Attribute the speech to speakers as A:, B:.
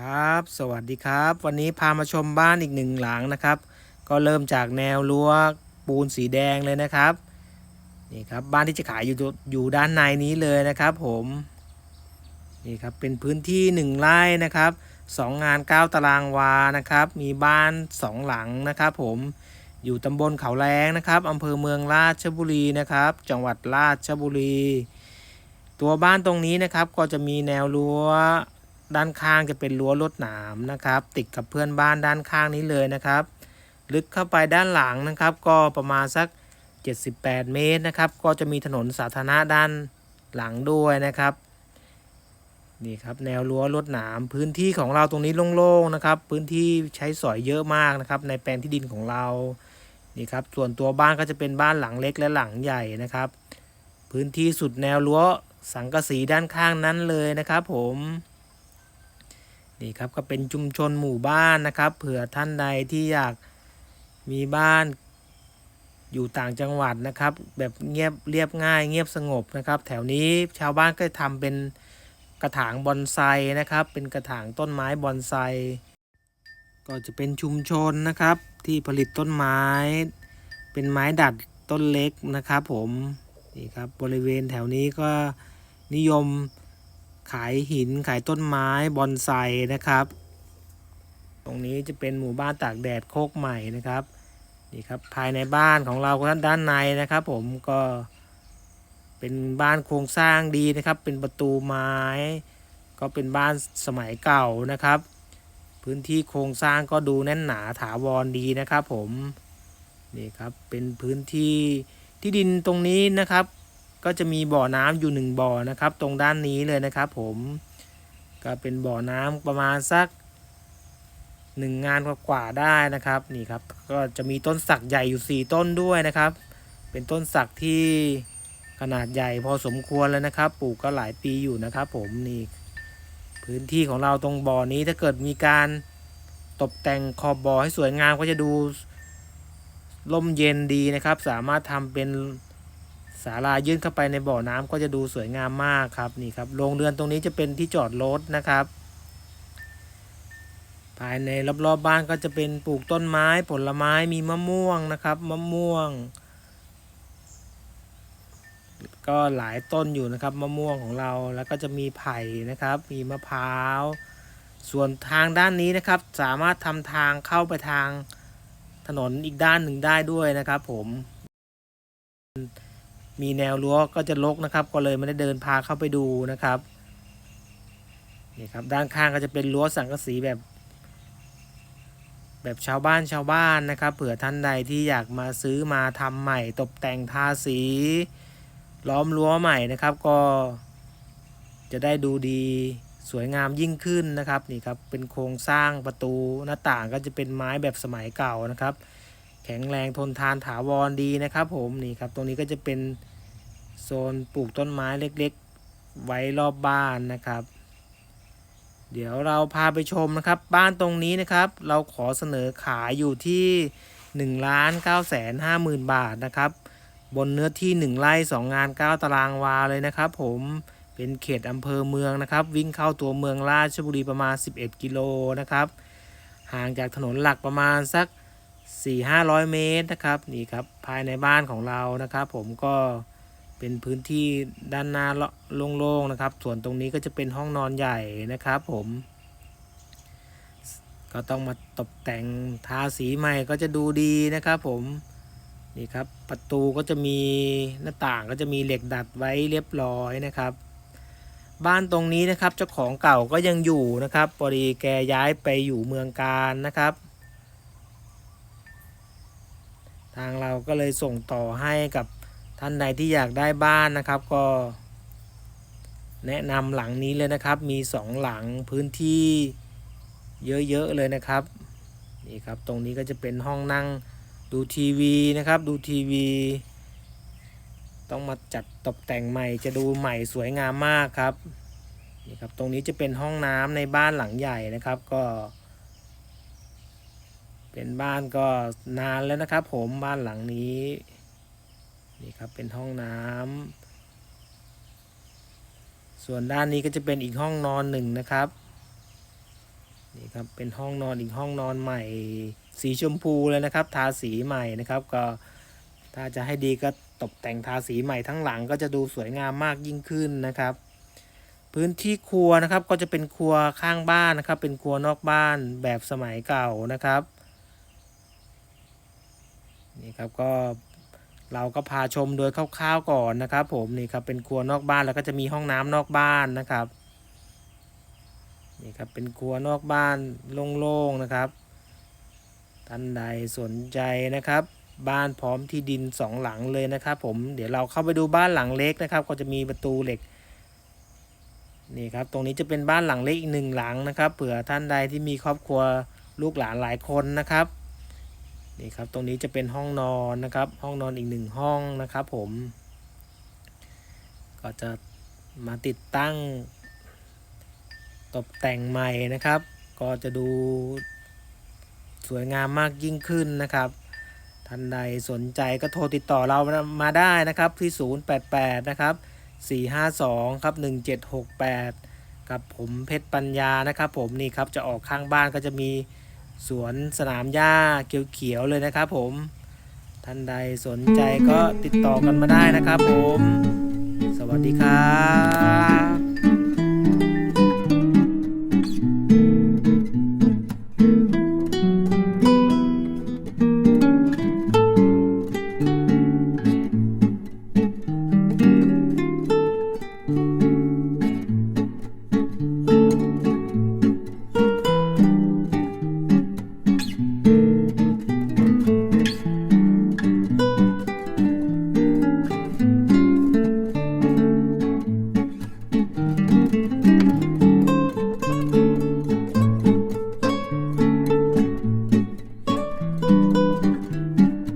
A: ครับ สวัสดีครับ วันนี้พามาชมบ้านอีกหนึ่งหลังนะครับ ก็เริ่มจากแนวรั้วปูนสีแดงเลยนะครับนี่ครับบ้านที่จะขายอยู่อยู่ด้านในนี้เลยนะครับ ผมนี่ครับเป็นพื้นที่หนึ่งไร่นะครับสองงานเก้าตารางวานะครับ มีบ้านสองหลังนะครับ ผมอยู่ตำบลเขาแรงนะครับอำเภอเมืองราชบุรีนะครับ จังหวัดราชบุรี ตัวบ้านตรงนี้นะครับก็จะมีแนวรั้ว ด้านข้างจะเป็นรั้วลวดหนามนะครับ ติดกับเพื่อนบ้านด้านข้างนี้เลยนะครับ ลึกเข้าไปด้านหลังนะครับ ก็ประมาณสัก 78 เมตรนะครับ ก็จะมีถนนสาธารณะด้านหลังด้วยนะครับนี่ครับแนวรั้วลวดหนามพื้นที่ของเราตรงนี้โล่งๆนะครับ พื้นที่ใช้สอยเยอะมากนะครับ ในแปลงที่ดินของเรานี่ครับส่วนตัวบ้านก็จะเป็นบ้านหลังเล็กและหลังใหญ่นะครับ พื้นที่สุดแนวรั้วสังกะสีด้านข้างนั้นเลยนะครับผม นี่ครับก็เป็นชุมชนหมู่บ้านนะครับ เผื่อท่านใดที่อยากมีบ้านอยู่ต่างจังหวัดนะครับ แบบเงียบเรียบง่าย เงียบสงบนะครับ แถวนี้ชาวบ้านก็ทำเป็นกระถางบอนไซนะครับ เป็นกระถางต้นไม้บอนไซ ก็จะเป็นชุมชนนะครับ ที่ผลิตต้นไม้ เป็นไม้ดัดต้นเล็กนะครับ ผมนี่ครับบริเวณแถวนี้ก็นิยม ขายหินขายต้นไม้บอนไซนะครับ ตรงนี้จะเป็นหมู่บ้านตากแดดโคกใหม่นะครับนี่ครับภายในบ้านของเราด้านในนะครับ ผมก็เป็นบ้านโครงสร้างดีนะครับ เป็นประตูไม้ ก็เป็นบ้านสมัยเก่านะครับ พื้นที่โครงสร้างก็ดูแน่นหนาถาวรดีนะครับ ผมนี่ครับเป็นพื้นที่ที่ดินตรงนี้นะครับ ก็จะมีบ่อน้ำอยู่หนึ่งบ่อนะครับ ตรงด้านนี้เลยนะครับผมก็เป็นบ่อน้ำประมาณสักหนึ่งงานกว่าๆได้นะครับนี่ครับ ก็จะมีต้นสักใหญ่อยู่สี่ต้นด้วยนะครับ เป็นต้นสักที่ขนาดใหญ่พอสมควรแล้วนะครับ ปลูกก็หลายปีอยู่นะครับ ผมนี่พื้นที่ของเราตรงบ่อนี้ถ้าเกิดมีการตกแต่งขอบบ่อให้สวยงามก็จะดูร่มเย็นดีนะครับ สามารถทำเป็น ศาลายื่นเข้าไปในบ่อน้ำก็จะดูสวยงามมากครับนี่ครับโรงเรือนตรงนี้จะเป็นที่จอดรถนะครับ ภายในรอบๆบบ้านก็จะเป็นปลูกต้นไม้ผลไม้มีมะม่วงนะครับมะม่วง ก็หลายต้นอยู่นะครับมะม่วงของเราแล้วก็จะมีไผ่นะครับ มีมะพร้าว ส่วนทางด้านนี้นะครับ สามารถทำทางเข้าไปทางถนนอีกด้านหนึ่งได้ด้วยนะครับ ผม มีแนวรั้วก็จะลกนะครับ ก็เลยไม่ได้เดินพาเข้าไปดูนะครับนี่ครับด้านข้างก็จะเป็นรั้วสังกะสีแบบ แบบชาวบ้านชาวบ้านนะครับ เผื่อท่านใดที่อยากมาซื้อมาทำใหม่ตกแต่งทาสี ล้อมรั้วใหม่นะครับ ก็จะได้ดูดีสวยงามยิ่งขึ้นนะครับนี่ครับเป็นโครงสร้างประตูหน้าต่างก็จะเป็นไม้แบบสมัยเก่านะครับ แข็งแรงทนทานถาวรดีนะครับ ผมนี่ครับ ตรงนี้ก็จะเป็นโซนปลูกต้นไม้เล็กๆ ไว้รอบบ้านนะครับ เดี๋ยวเราพาไปชมนะครับ บ้านตรงนี้นะครับ เราขอเสนอขายอยู่ที่1ล้าน9แสน5หมื่นบาทนะครับ บนเนื้อที่ 1ไร่2งาน 9 ตารางวาเลยนะครับ ผมเป็นเขตอำเภอเมืองนะครับ วิ่งเข้าตัวเมืองราชบุรีประมาณ 11 กิโลนะครับ ห่างจากถนนหลักประมาณสัก 4 5 0 0 เมตรนะครับนี่ครับภายในบ้านของเรานะครับ ผมก็เป็นพื้นที่ด้านหน้าโล่งๆนะครับ ส่วนตรงนี้ก็จะเป็นห้องนอนใหญ่นะครับผม ก็ต้องมาตกแต่งทาสีใหม่ก็จะดูดีนะครับผมนี่ครับประตูก็จะมีหน้าต่างก็จะมีเหล็กดัดไว้เรียบร้อยนะครับ บ้านตรงนี้นะครับเจ้าของเก่าก็ยังอยู่นะครับพอดีแกย้ายไปอยู่เมืองการนะครับ ทางเราก็เลยส่งต่อให้กับท่านใดที่อยากได้บ้านนะครับก็ แนะนำหลังนี้เลยนะครับ มีสองหลังพื้นที่เยอะๆเลยนะครับนี่ครับตรงนี้ก็จะเป็นห้องนั่งดูทีวีนะครับดูทีวี ต้องมาจัดตกแต่งใหม่จะดูใหม่สวยงามมากครับนี่ครับตรงนี้จะเป็นห้องน้ำในบ้านหลังใหญ่นะครับ ก็ เป็นบ้านก็นานแล้วนะครับ ผมบ้านหลังนี้ นี่ครับเป็นห้องน้ำส่วนด้านนี้ก็จะเป็นอีกห้องนอนหนึ่งนะครับ นี่ครับเป็นห้องนอนอีกห้องนอนใหม่ สีชมพูเลยนะครับ ทาสีใหม่นะครับ ก็ถ้าจะให้ดีก็ตกแต่งทาสีใหม่ทั้งหลังก็จะดูสวยงามมากยิ่งขึ้นนะครับ พื้นที่ครัวนะครับก็จะเป็นครัวข้างบ้านนะครับ เป็นครัวนอกบ้านแบบสมัยเก่านะครับ นี่ครับก็เราก็พาชมโดยคร่าวๆก่อนนะครับ ผมนี่ครับเป็นครัวนอกบ้านแล้วก็จะมีห้องน้ำนอกบ้านนะครับนี่ครับเป็นครัวนอกบ้านโล่งๆนะครับท่านใดสนใจนะครับ บ้านพร้อมที่ดินสองหลังเลยนะครับ ผมเดี๋ยวเราเข้าไปดูบ้านหลังเล็กนะครับ ก็จะมีประตูเหล็กนี่ครับตรงนี้จะเป็นบ้านหลังเล็กอีกหนึ่งหลังนะครับ เผื่อท่านใดที่มีครอบครัวลูกหลานหลายคนนะครับ นี่ครับตรงนี้จะเป็นห้องนอนนะครับ ห้องนอนอีกหนึ่งห้องนะครับ ผม ก็จะมาติดตั้ง ตกแต่งใหม่นะครับ ก็จะดูสวยงามมากยิ่งขึ้นนะครับท่านใดสนใจก็โทรติดต่อเรามาได้นะครับที่ 088 นะครับ 452 ครับ 1768 กับผมเพชรปัญญานะครับ ผมนี่ครับจะออกข้างบ้านก็จะมี สวนสนามหญ้าเขียวๆเลยนะครับผม ท่านใดสนใจก็ติดต่อกันมาได้นะครับผม สวัสดีครับ